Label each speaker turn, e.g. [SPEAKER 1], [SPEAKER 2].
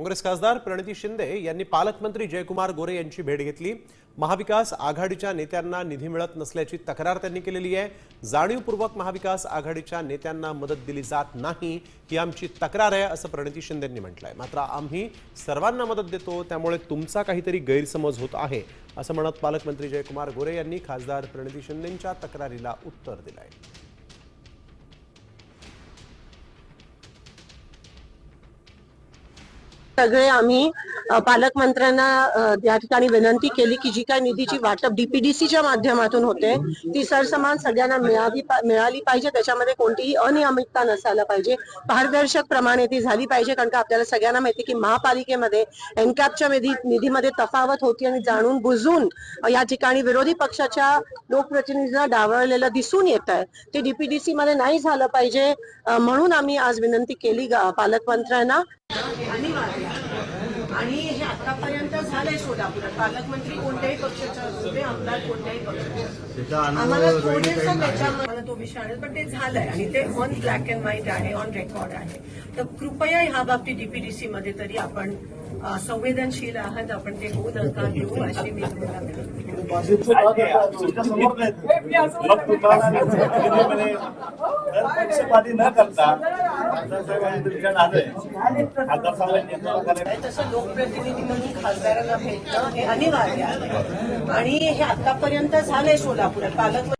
[SPEAKER 1] काँग्रेस खासदार प्रणिती शिंदे यांनी पालकमंत्री जयकुमार गोरे यांची भेट घेतली. महाविकास आघाडीच्या नेत्यांना निधी मिळत नसल्याची तक्रार त्यांनी केलेली आहे. जाणीवपूर्वक महाविकास आघाडीच्या नेत्यांना मदत दिली जात नाही ही आमची तक्रार आहे असं प्रणिती शिंदेंनी म्हटलंय. मात्र आम्ही सर्वांना मदत देतो त्यामुळे तुमचा काहीतरी गैरसमज होत आहे असं म्हणत पालकमंत्री जयकुमार गोरे यांनी खासदार प्रणिती शिंदेंच्या तक्रारीला उत्तर दिलंय.
[SPEAKER 2] सगळे आम्ही पालकमंत्र्यांना या ठिकाणी विनंती केली की जी काही निधीची वाटप डीपीडीसीच्या माध्यमातून होते ती सरसमान सगळ्यांना मिळावी मिळाली पाहिजे. त्याच्यामध्ये कोणतीही अनियमितता नसायला पाहिजे. पारदर्शक प्रमाणे ती झाली पाहिजे कारण का आपल्याला सगळ्यांना माहिती की महापालिकेमध्ये एनकॅपच्या निधी निधीमध्ये तफावत होती आणि जाणून बुजून या ठिकाणी विरोधी पक्षाच्या लोकप्रतिनिधींना डावळलेलं दिसून येत आहे. ते डीपीडीसी मध्ये नाही झालं पाहिजे म्हणून आम्ही आज विनंती केली पालकमंत्र्यांना अनिवार्य आणि हे आतापर्यंत झालंय सोलापुरात पालकमंत्री कोणत्याही पक्षाचे असू दे आमदार कोणत्याही पक्षाचे. आम्हाला थोडेसं त्याच्यामध्ये तो विषय आणेल पण ते झालंय. आणि ते ऑन ब्लॅक अँड व्हाईट आहे ऑन रेकॉर्ड आहे. तर कृपया ह्या बाबतीत डीपीडीसी मध्ये तरी आपण संवेदनशील आहात आपण ते होऊ नका देऊ अशी मी
[SPEAKER 3] न करता
[SPEAKER 2] तसं लोकप्रतिनिधी म्हणून खासदारांना भेटणं हे अनिवार्य आहे. आणि हे आतापर्यंत झालंय सोलापुरात. पालकमंत्री